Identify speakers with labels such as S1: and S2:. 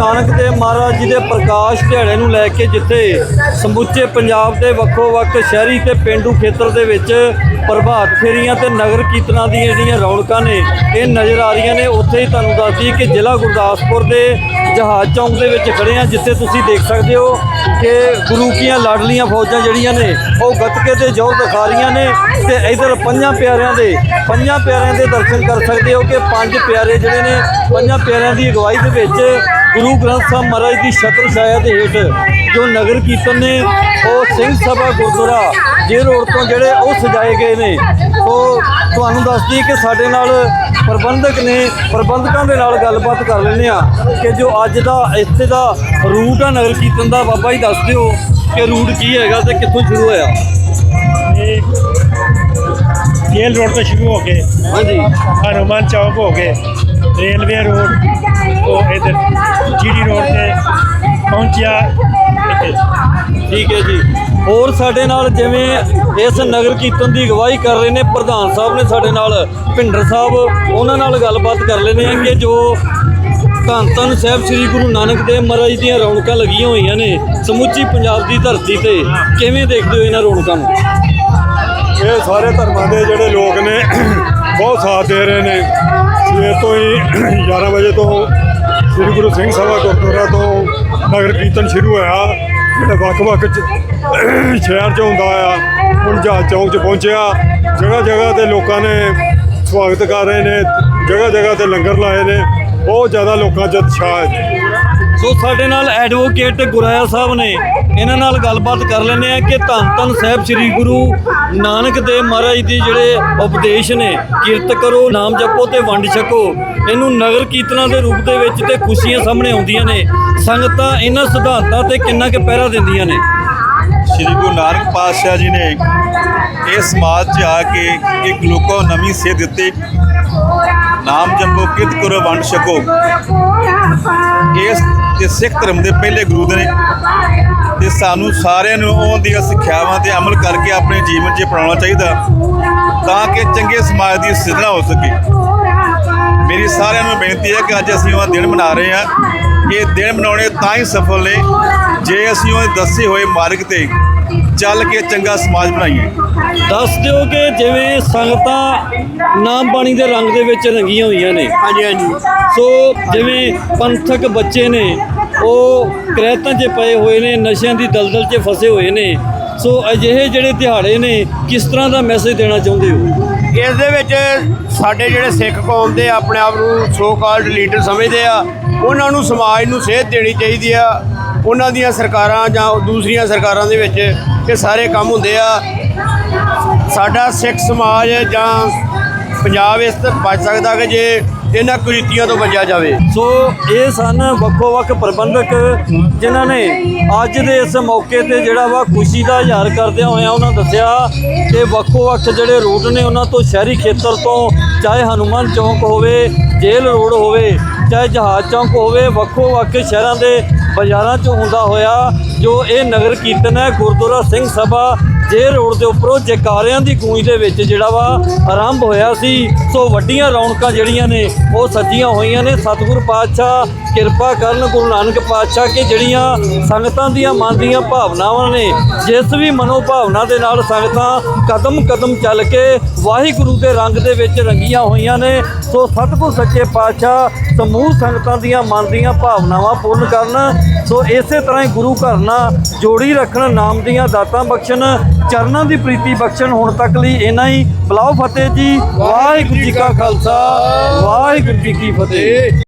S1: ਨਾਨਕ ਦੇਵ ਮਹਾਰਾਜ ਜੀ ਦੇ ਪ੍ਰਕਾਸ਼ ਦਿਹਾੜੇ ਨੂੰ ਲੈ ਕੇ ਜਿੱਥੇ ਸਮੁੱਚੇ ਪੰਜਾਬ ਦੇ ਵੱਖੋ ਵੱਖ ਸ਼ਹਿਰੀ ਤੇ ਪਿੰਡੂ ਖੇਤਰ ਦੇ ਵਿੱਚ ਪ੍ਰਭਾਤ ਫੇਰੀਆਂ ਤੇ ਨਗਰ ਕੀਰਤਨਾਂ ਦੀਆਂ ਜਿਹੜੀਆਂ ਰੌਣਕਾਂ ਨੇ, ਇਹ ਨਜ਼ਰ ਆ ਰਹੀਆਂ ਨੇ। ਉੱਥੇ ਹੀ ਤੁਹਾਨੂੰ ਦੱਸਦੀ ਕਿ ਜ਼ਿਲ੍ਹਾ ਗੁਰਦਾਸਪੁਰ ਦੇ ਜਹਾਜ਼ ਚੌਂਕ ਦੇ ਵਿੱਚ ਖੜੇ ਆ ਜਿੱਥੇ ਤੁਸੀਂ ਦੇਖ ਸਕਦੇ ਹੋ ਕਿ ਗੁਰੂ ਕੀਆਂ ਲਾਡਲੀਆਂ ਫੌਜਾਂ ਜਿਹੜੀਆਂ ਨੇ, ਉਹ ਗੱਤਕੇ ਤੇ ਜ਼ੋਰ ਦਿਖਾ ਰਹੀਆਂ ਨੇ ਤੇ ਇਧਰ ਪੰਜਾਂ ਪਿਆਰਿਆਂ ਦੇ, ਪੰਜਾਂ ਪਿਆਰਿਆਂ ਦੇ ਦਰਸ਼ਨ ਕਰ ਸਕਦੇ ਹੋ ਕਿ ਪੰਜ ਪਿਆਰੇ ਜਿਹੜੇ ਨੇ, ਪੰਜਾਂ ਪਿਆਰਿਆਂ ਦੀ ਅਗਵਾਈ ਦੇ ਵਿੱਚ ਗੁਰੂ ਗ੍ਰੰਥ ਸਾਹਿਬ ਮਹਾਰਾਜ ਦੀ ਛਤਰ ਛਾਇਆ ਦੇ ਹੇਠ ਜੋ ਨਗਰ ਕੀਰਤਨ ਨੇ ਉਹ ਸਿੰਘ ਸਭਾ ਗੁਰਦੁਆਰਾ ਜੇ ਰੋਡ ਤੋਂ ਜਿਹੜੇ ਉਹ ਸਜਾਏ ਗਏ ਨੇ ਸੋ ਤੁਹਾਨੂੰ ਦੱਸ ਦਈਏ ਕਿ ਸਾਡੇ ਨਾਲ ਪ੍ਰਬੰਧਕ ਨੇ ਪ੍ਰਬੰਧਕਾਂ ਦੇ ਨਾਲ ਗੱਲਬਾਤ ਕਰ ਲੈਂਦੇ ਆ ਕਿ ਜੋ ਅੱਜ ਦਾ ਇੱਥੇ ਦਾ ਰੂਟ ਆ ਨਗਰ ਕੀਰਤਨ ਦਾ ਬਾਬਾ ਜੀ ਦੱਸ ਦਿਓ ਕਿ ਰੂਟ ਕੀ ਹੈਗਾ ਤੇ ਕਿੱਥੋਂ ਸ਼ੁਰੂ ਹੋਇਆ?
S2: ਇਹ ਜੇਲ ਰੋਡ ਤੋਂ ਸ਼ੁਰੂ ਹੋ ਕੇ
S1: ਹਾਂਜੀ।
S2: ਹਨੂਮਾਨ ਚੌਕ ਹੋ ਕੇ ਰੇਲਵੇ ਰੋਡ ਤੋਂ ਇਧਰ ਜੀਡੀ ਰੋਡ ਤੇ ਪਹੁੰਚਿਆ
S1: ਠੀਕ ਹੈ ਜੀ। ਹੋਰ ਸਾਡੇ ਨਾਲ ਜਿਵੇਂ ਇਸ ਨਗਰ ਕੀਰਤਨ ਦੀ ਅਗਵਾਈ ਕਰ ਰਹੇ ਨੇ ਪ੍ਰਧਾਨ ਸਾਹਿਬ ਨੇ ਸਾਡੇ ਨਾਲ ਭਿੰਡਰ ਸਾਹਿਬ ਉਹਨਾਂ ਨਾਲ ਗੱਲਬਾਤ ਕਰ ਲੈਂਦੇ ਆ ਕਿ ਜੋ ਧੰਨ ਧੰਨ ਸਾਹਿਬ ਸ੍ਰੀ ਗੁਰੂ ਨਾਨਕ ਦੇਵ ਮਹਾਰਾਜ ਦੀਆਂ ਰੌਣਕਾਂ ਲੱਗੀਆਂ ਹੋਈਆਂ ਨੇ ਸਮੁੱਚੀ ਪੰਜਾਬ ਦੀ ਧਰਤੀ ਤੇ ਕਿਵੇਂ ਦੇਖਦੇ ਹੋ ਇਹਨਾਂ ਰੌਣਕਾਂ ਨੂੰ?
S3: ਇਹ ਸਾਰੇ ਧਰਮਾਂ ਦੇ ਜਿਹੜੇ ਲੋਕ ਨੇ ਬਹੁਤ ਸਾਥ ਦੇ ਰਹੇ ਨੇ। ਸਵੇਰ ਤੋਂ ਹੀ 11 ਵਜੇ ਤੋਂ ਸ੍ਰੀ ਗੁਰੂ ਸਿੰਘ ਸਭਾ ਗੁਰਦੁਆਰਾ ਤੋਂ ਨਗਰ ਕੀਰਤਨ ਸ਼ੁਰੂ ਹੋਇਆ। ਜਿਹੜਾ ਵੱਖ-ਵੱਖ ਸ਼ਹਿਰ ਚ ਹੁੰਦਾ ਆ, ਹੁਣ ਜਹਾਜ਼ ਚੌਂਕ ਚ ਪਹੁੰਚਿਆ। ਜਗ੍ਹਾ ਜਗ੍ਹਾ ਤੇ ਲੋਕਾਂ ਨੇ ਸਵਾਗਤ ਕਰ ਰਹੇ ਨੇ ਜਗ੍ਹਾ ਜਗ੍ਹਾ ਤੇ ਲੰਗਰ ਲਾਏ ਨੇ। ਬਹੁਤ ਜ਼ਿਆਦਾ ਲੋਕਾਂ ਚ ਉਤਸ਼ਾਹ ਹੈ।
S1: ਸੋ ਸਾਡੇ ਨਾਲ ਐਡਵੋਕੇਟ ਗੁਰਾਇਆ ਸਾਹਿਬ ਨੇ। ਇਹਨਾਂ ਨਾਲ ਗੱਲਬਾਤ ਕਰ ਲੈਂਦੇ ਆ ਕਿ ਧੰਨ ਧੰਨ ਸਾਹਿਬ ਸ੍ਰੀ ਗੁਰੂ ਨਾਨਕ ਦੇਵ ਮਹਾਰਾਜ ਦੀ ਜਿਹੜੇ ਉਪਦੇਸ਼ ਨੇ, ਕੀਰਤ ਕਰੋ, ਨਾਮ ਜਪੋ ਤੇ ਵੰਡ ਛਕੋ। ਇਹਨੂੰ ਨਗਰ ਕੀਰਤਨਾਂ ਦੇ ਰੂਪ ਦੇ ਵਿੱਚ ਤੇ ਖੁਸ਼ੀਆਂ ਸਾਹਮਣੇ ਆਉਂਦੀਆਂ ਨੇ। ਸੰਗਤਾਂ ਇਹਨਾਂ ਸਿਧਾਂਤਾਂ ਤੇ ਕਿੰਨਾ ਕੁ ਪਹਿਰਾ ਦਿੰਦੀਆਂ ਨੇ।
S4: ਸ਼੍ਰੀ ਗੁਰੂ ਨਾਨਕ ਪਾਤਸ਼ਾਹ ਜੀ ਨੇ ਇਹ ਸਮਾਜ 'ਚ ਆ ਕੇ ਇੱਕ ਲੋਕਾਂ ਨੂੰ ਨਵੀਂ ਸੇਧ ਦਿੱਤੀ। ਨਾਮ ਜਪੋ, ਕਿਰਤ ਕਰੋ, ਵੰਡ ਛਕੋ। ਇਸ ਤੇ ਸਿੱਖ ਧਰਮ ਦੇ ਪਹਿਲੇ ਗੁਰੂ ਨੇ। ਤੇ ਸਾਨੂੰ ਸਾਰਿਆਂ ਨੂੰ ਉਹਨਾਂ ਦੀਆਂ ਸਿੱਖਿਆਵਾਂ ਤੇ ਅਮਲ ਕਰਕੇ ਆਪਣੇ ਜੀਵਨ 'ਚ ਅਪਣਾਉਣਾ ਚਾਹੀਦਾ, ਤਾਂ ਕਿ ਚੰਗੇ ਸਮਾਜ ਦੀ ਸਿਰਜਣਾ ਹੋ ਸਕੇ। ਮੇਰੀ ਸਾਰਿਆਂ ਨੂੰ ਬੇਨਤੀ ਹੈ ਕਿ ਅੱਜ ਅਸੀਂ ਉਹ ਦਿਨ ਮਨਾ ਰਹੇ ਹਾਂ। ਇਹ ਦਿਨ ਮਨਾਉਣੇ ਤਾਂ ਹੀ ਸਫਲ ਨੇ। ਜੇ ਅਸੀਂ ਉਹ ਦੱਸੇ ਹੋਏ ਮਾਰਗ ਤੇ ਚੱਲ ਕੇ ਚੰਗਾ ਸਮਾਜ ਬਣਾਈਏ।
S1: ਦੱਸ ਦਿਓ ਕਿ ਜਿਵੇਂ ਸੰਗਤਾਂ ਨਾਮ ਬਾਣੀ ਦੇ ਰੰਗ ਦੇ ਵਿੱਚ ਰੰਗੀਆਂ ਹੋਈਆਂ ਨੇ।
S5: ਹਾਂਜੀ ਹਾਂਜੀ।
S1: ਸੋ ਜਿਵੇਂ ਪੰਥਕ ਬੱਚੇ ਨੇ ਉਹ ਕ੍ਰੈਤਾਂ 'ਚ ਪਏ ਹੋਏ ਨੇ ਨਸ਼ਿਆਂ ਦੀ ਦਲਦਲ 'ਚ ਫਸੇ ਹੋਏ ਨੇ। ਸੋ ਅਜਿਹੇ ਜਿਹੜੇ ਦਿਹਾੜੇ ਨੇ ਕਿਸ ਤਰ੍ਹਾਂ ਦਾ ਮੈਸੇਜ ਦੇਣਾ ਚਾਹੁੰਦੇ ਹੋ?
S5: ਦੇ ਵਿੱਚ ਸਾਡੇ ਜਿਹੜੇ ਸਿੱਖ ਕੌਮ ਦੇ ਆਪਣੇ ਆਪ ਨੂੰ ਸੋ ਕਾਲਡ ਲੀਡਰ ਸਮਝਦੇ ਆ, ਉਹਨਾਂ ਨੂੰ ਸਮਾਜ ਨੂੰ ਸੇਧ ਦੇਣੀ ਚਾਹੀਦੀ ਆ। ਉਹਨਾਂ ਦੀਆਂ ਸਰਕਾਰਾਂ ਜਾਂ ਦੂਸਰੀਆਂ ਸਰਕਾਰਾਂ ਦੇ ਵਿੱਚ ਇਹ ਸਾਰੇ ਕੰਮ ਹੁੰਦੇ ਆ। ਸਾਡਾ ਸਿੱਖ ਸਮਾਜ ਜਾਂ ਪੰਜਾਬ ਇਸ ਤਰ੍ਹਾਂ ਬਚ ਸਕਦਾ ਕਿ ਜੇ ਇਹਨਾਂ ਕੁਰੀਤੀਆਂ ਤੋਂ ਬਚਿਆ ਜਾਵੇ।
S1: ਸੋ ਇਹ ਸਨ ਵੱਖੋ ਵੱਖ ਪ੍ਰਬੰਧਕ ਜਿਨ੍ਹਾਂ ਨੇ ਅੱਜ ਦੇ ਇਸ ਮੌਕੇ ਤੇ ਜਿਹੜਾ ਵਾ ਖੁਸ਼ੀ ਦਾ ਇਜ਼ਹਾਰ ਕਰਦਿਆਂ ਹੋਇਆਂ ਉਹਨਾਂ ਦੱਸਿਆ ਕਿ ਵੱਖੋ ਵੱਖ ਜਿਹੜੇ ਰੂਟ ਨੇ ਉਹਨਾਂ ਤੋਂ ਸ਼ਹਿਰੀ ਖੇਤਰ ਤੋਂ ਚਾਹੇ ਹਨੂਮਾਨ ਚੌਂਕ ਹੋਵੇ, ਜੇਲ੍ਹ ਰੋਡ ਹੋਵੇ, ਚਾਹੇ ਜਹਾਜ਼ ਚੌਂਕ ਹੋਵੇ ਵੱਖੋ ਵੱਖ ਸ਼ਹਿਰਾਂ ਦੇ ਬਾਜ਼ਾਰਾਂ 'ਚ ਹੁੰਦਾ ਹੋਇਆ ਜੋ ਇਹ ਨਗਰ ਕੀਰਤਨ ਹੈ, ਗੁਰਦੁਆਰਾ ਸਿੰਘ ਸਭਾ ਜੇ ਰੋਡ ਦੇ ਉੱਪਰੋਂ ਜੈਕਾਰਿਆਂ ਦੀ ਗੂੰਜ ਦੇ ਵਿੱਚ ਜਿਹੜਾ ਵਾ ਆਰੰਭ ਹੋਇਆ ਸੀ, ਸੋ ਵੱਡੀਆਂ ਰੌਣਕਾਂ ਜਿਹੜੀਆਂ ਨੇ, ਉਹ ਸੱਜੀਆਂ ਹੋਈਆਂ ਨੇ। ਸਤਿਗੁਰ ਪਾਤਸ਼ਾਹ ਕਿਰਪਾ ਕਰਨ, ਗੁਰੂ ਨਾਨਕ ਪਾਤਸ਼ਾਹ ਕਿ ਜਿਹੜੀਆਂ ਸੰਗਤਾਂ ਦੀਆਂ ਮਨ ਦੀਆਂ ਭਾਵਨਾਵਾਂ ਨੇ, ਜਿਸ ਵੀ ਮਨੋ ਭਾਵਨਾ ਦੇ ਨਾਲ ਸੰਗਤਾਂ ਕਦਮ ਕਦਮ ਚੱਲ ਕੇ ਵਾਹਿਗੁਰੂ ਦੇ ਰੰਗ ਦੇ ਵਿੱਚ ਰੰਗੀਆਂ ਹੋਈਆਂ ਨੇ, ਸੋ ਸਤਿਗੁਰ ਸੱਚੇ ਪਾਤਸ਼ਾਹ ਸਮੂਹ ਸੰਗਤਾਂ ਦੀਆਂ ਮਨ ਦੀਆਂ ਭਾਵਨਾਵਾਂ ਪੂਰਨ ਕਰਨ, ਸੋ ਇਸੇ ਤਰ੍ਹਾਂ ਹੀ ਗੁਰੂ ਘਰ ਨਾਲ ਜੋੜੀ ਰੱਖਣ, ਨਾਮ ਦੀਆਂ ਦਾਤਾਂ ਬਖਸ਼ਣ ਚਰਨਾਂ ਦੀ ਪ੍ਰੀਤੀ ਬਖਸ਼ਣ ਹੁਣ ਤੱਕ ਲਈ ਇਹਨਾਂ ਹੀ ਬਲਾਓ ਫਤਿਹ ਜੀ। ਵਾਹਿਗੁਰੂ ਜੀ ਕਾ ਖਾਲਸਾ, ਵਾਹਿਗੁਰੂ ਜੀ ਕੀ ਫਤਿਹ।